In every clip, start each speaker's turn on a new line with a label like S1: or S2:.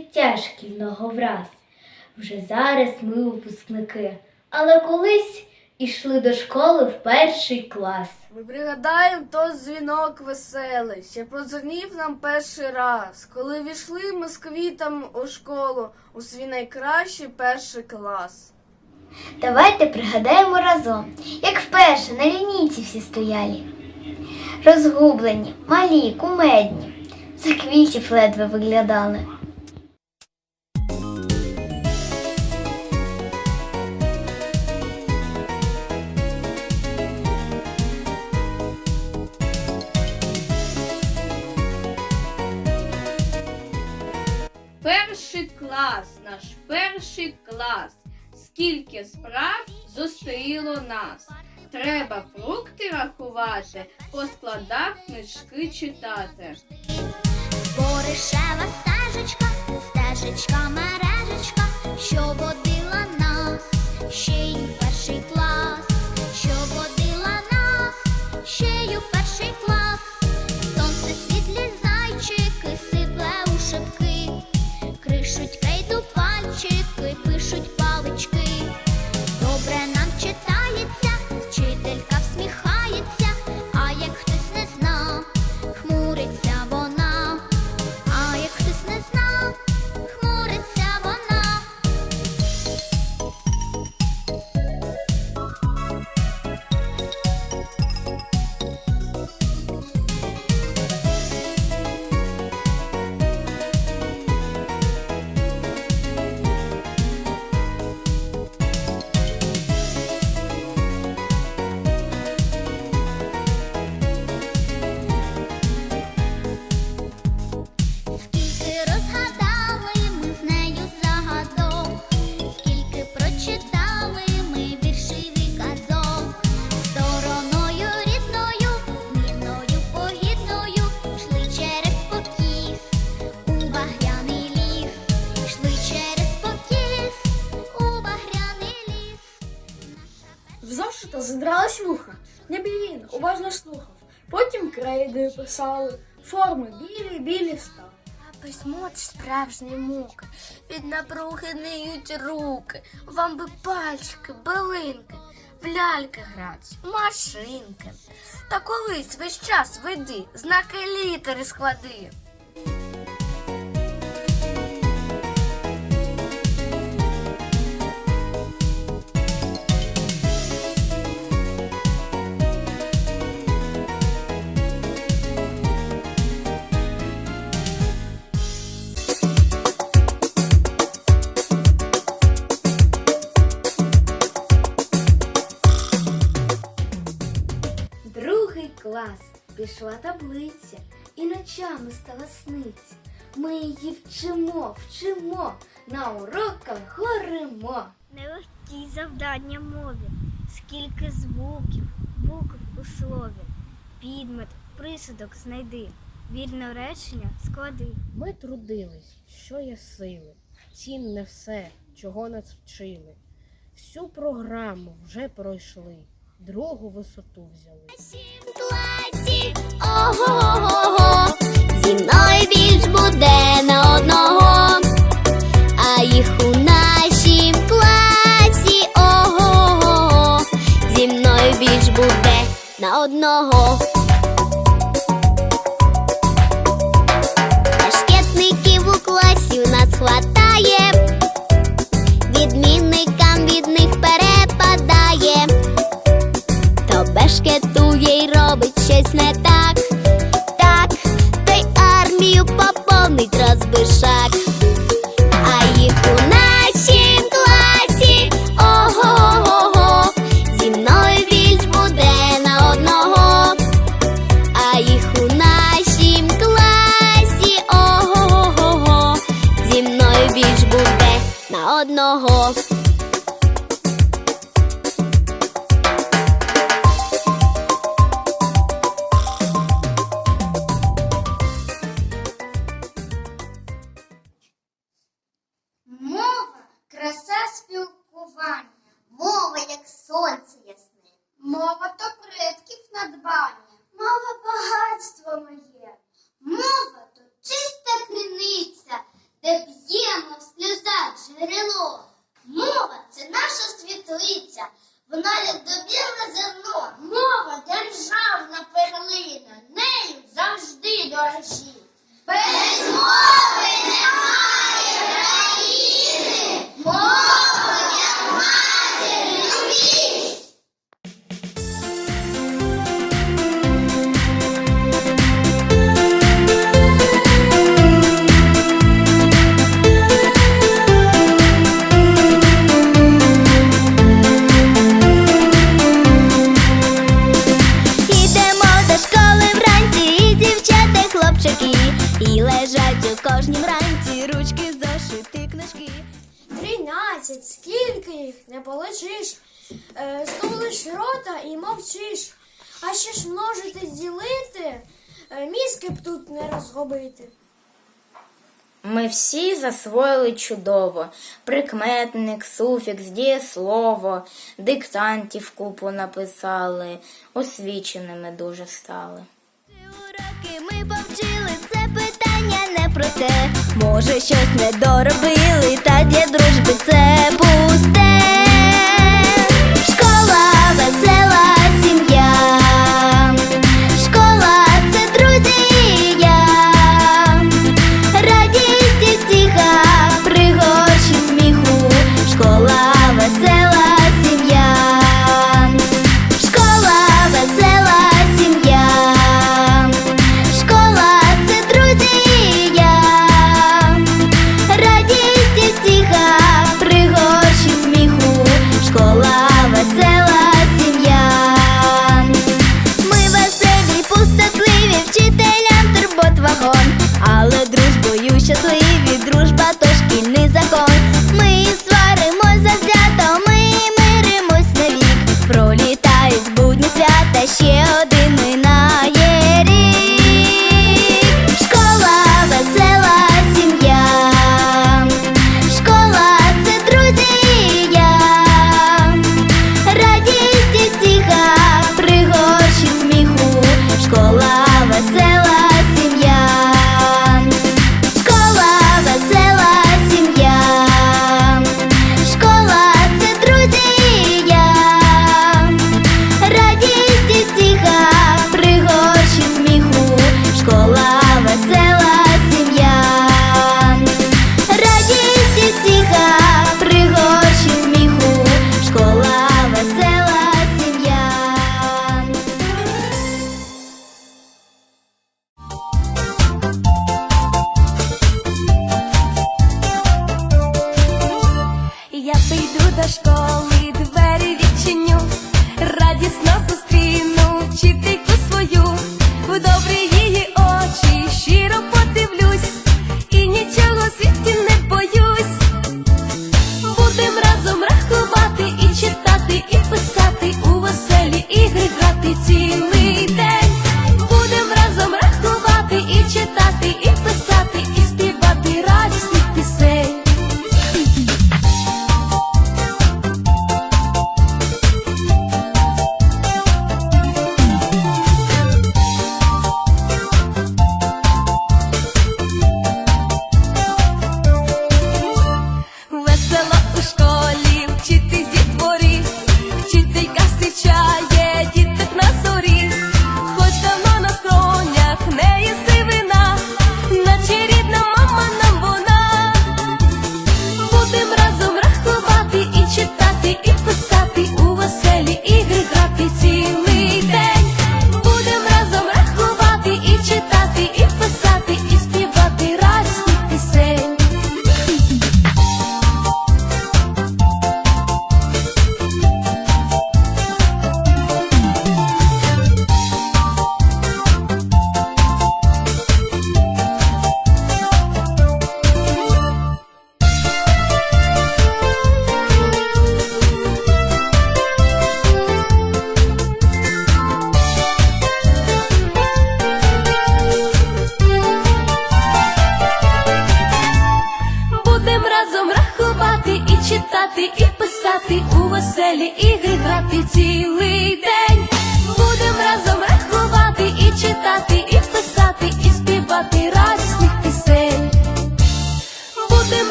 S1: життя шкільного враз. Вже зараз ми випускники, але колись ішли до школи в перший клас.
S2: Ми пригадаємо той дзвінок веселий, ще подзвонив нам перший раз, коли війшли ми з квітом у школу у свій найкращий перший клас.
S1: Давайте пригадаємо разом, як вперше на лінійці всі стояли. Розгублені, малі, кумедні, за квітів ледве виглядали.
S3: Клас, наш перший клас. Скільки справ зустріло нас. Треба фрукти рахувати, по складах книжки читати.
S4: Боришева стежечка, стежечка, мережечка, що водила
S2: крейдою писали, форми білі, білі стали.
S5: А письмо це справжні муки, від напруги ниють руки, вам би пальчики, билинки, в ляльки грать, машинки. Та колись весь час веди, знаки літери склади.
S1: Другий клас пішла таблиця, і ночами стала сниться. Ми її вчимо, вчимо, на уроках горимо.
S4: Нелегкі завдання мові, скільки звуків, букв у слові, підмет, присудок знайди, вірне речення склади.
S6: Ми трудились, що є сили, цінне все, чого нас вчили. Всю програму вже пройшли, другу висоту взяли.
S4: класі, ого-го-го, зі мною більш буде на одного, а їх у нашім класі, ого-го-го, зі мною більш буде на одного. deixar.
S5: дванадцять, скільки їх не полечиш, е, стулиш рота і мовчиш, а ще ж множити ділити, е, мізки б тут не розгубити.
S7: Ми всі засвоїли чудово прикметник, суфікс, дієслово, диктантів купу написали, освіченими дуже стали.
S4: Уроки ми повчили, це питання не про те. Може, щось не доробили та для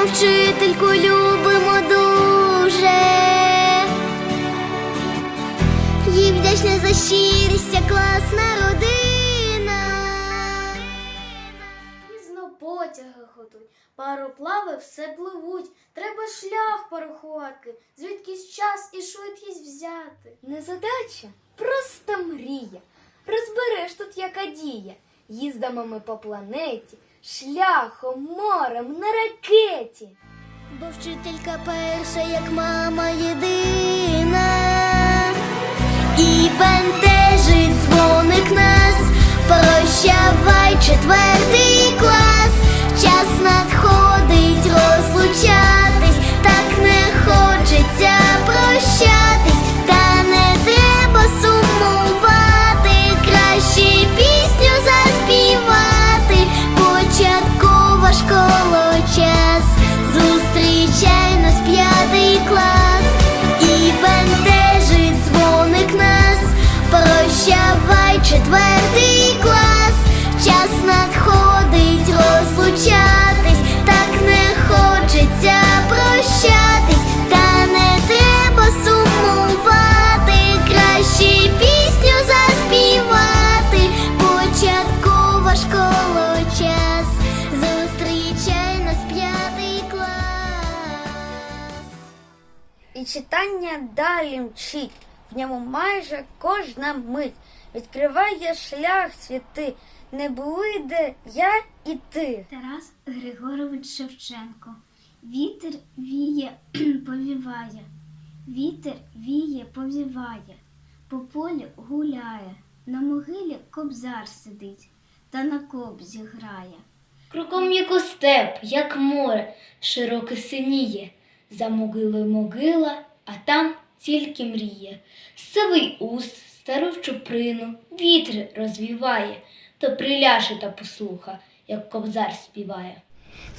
S4: ми вчительку любимо дуже. Їй вдячна за щирість, ця класна родина.
S5: Пізно потяги готують, пароплави все пливуть. Треба шлях порахувати, звідкись час і швидкість взяти.
S1: Не задача, просто мрія. Розбереш тут яка дія. Їздимо ми по планеті, шляхом, морем, на ракеті.
S4: Бо вчителька перша, як мама єдина, і бентежить дзвоник нас, прощавай четвертий І
S5: читання далі мчить, в ньому майже кожна мить відкриває шлях світи, не були де я і ти.
S8: Тарас Григорович Шевченко. Вітер віє, повіває, вітер віє, повіває, по полю гуляє, на могилі кобзар сидить, та на кобзі грає.
S7: Кругом як у степ, як море, широке синіє, за могилою могила, а там тільки мріє. Сивий уст, стару чуприну, вітер розвіває, то приляше та послуха, як кобзар співає.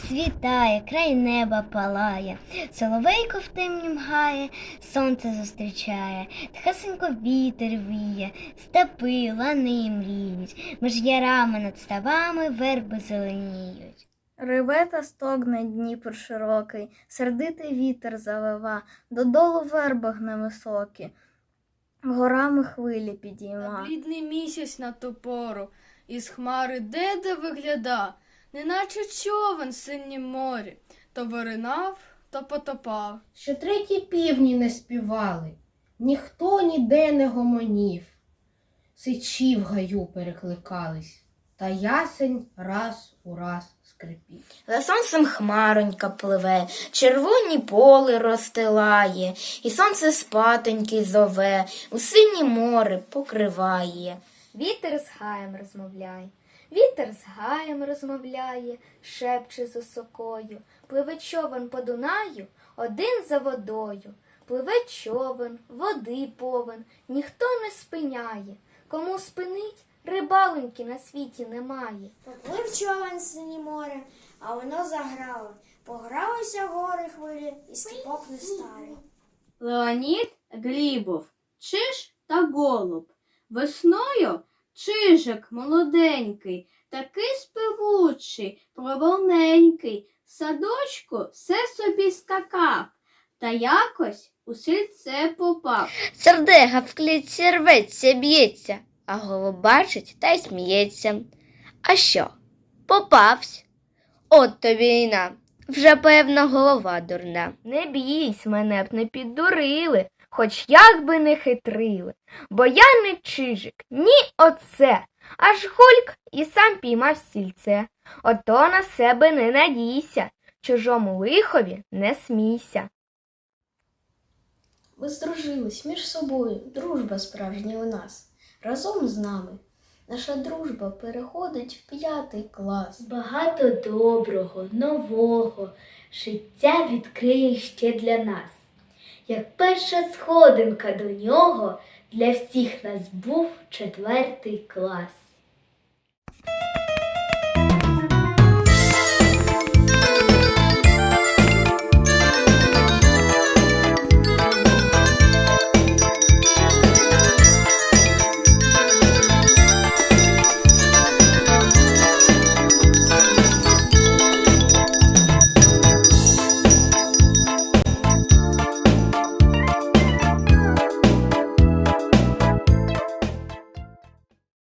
S4: Світає, край неба палає, соловейко в темнім гає, сонце зустрічає, тхасенько вітер віє, степи, лани мріють, між ярами над ставами верби зеленіють.
S5: Реве та стогне Дніпр широкий, сердитий вітер завива, додолу верба гне високі, горами хвилі підійма.
S2: Блідний місяць на ту пору, із хмари де-де вигляда, неначе човен синім морі, то виринав, то потопав.
S6: Що треті півні не співали, ніхто ніде не гомонів. Сичі в гаю перекликались, та ясень раз у раз скрипів.
S7: За сонцем хмаронька пливе, червоні поли розстилає, і сонце спатоньки зове, у синє море покриває.
S1: Вітер з гаєм розмовляє, вітер з гаєм розмовляє, шепче з осокою, пливе човен по Дунаю, один за водою. Пливе човен, води повен, ніхто не спиняє. Кому спинить, рибалоньки на світі немає.
S9: Поплив човен сині море, а воно заграло. Погралися гори хвилі, і скіпок не стали.
S3: Леонід Глібов, чиж та голуб. Весною чижик молоденький, такий співучий, проволненький, в садочку все собі скакав, та якось у сільце попав.
S5: Сердега в клітці рветься, б'ється, а голуб бачить та й сміється. А що? Попавсь. От то війна. Вже певна голова дурна.
S1: Не бійсь, мене б не піддурили, хоч як би не хитрили, бо я не чижик, ні оце, аж гульк і сам піймав стільце. Ото на себе не надійся, чужому лихові не смійся.
S6: Ми здружились між собою, дружба справжня у нас. Разом з нами
S10: Наша дружба переходить в п'ятий клас.
S1: Багато доброго, нового життя відкриє ще для нас. Як перша сходинка до нього для всіх нас був четвертий клас.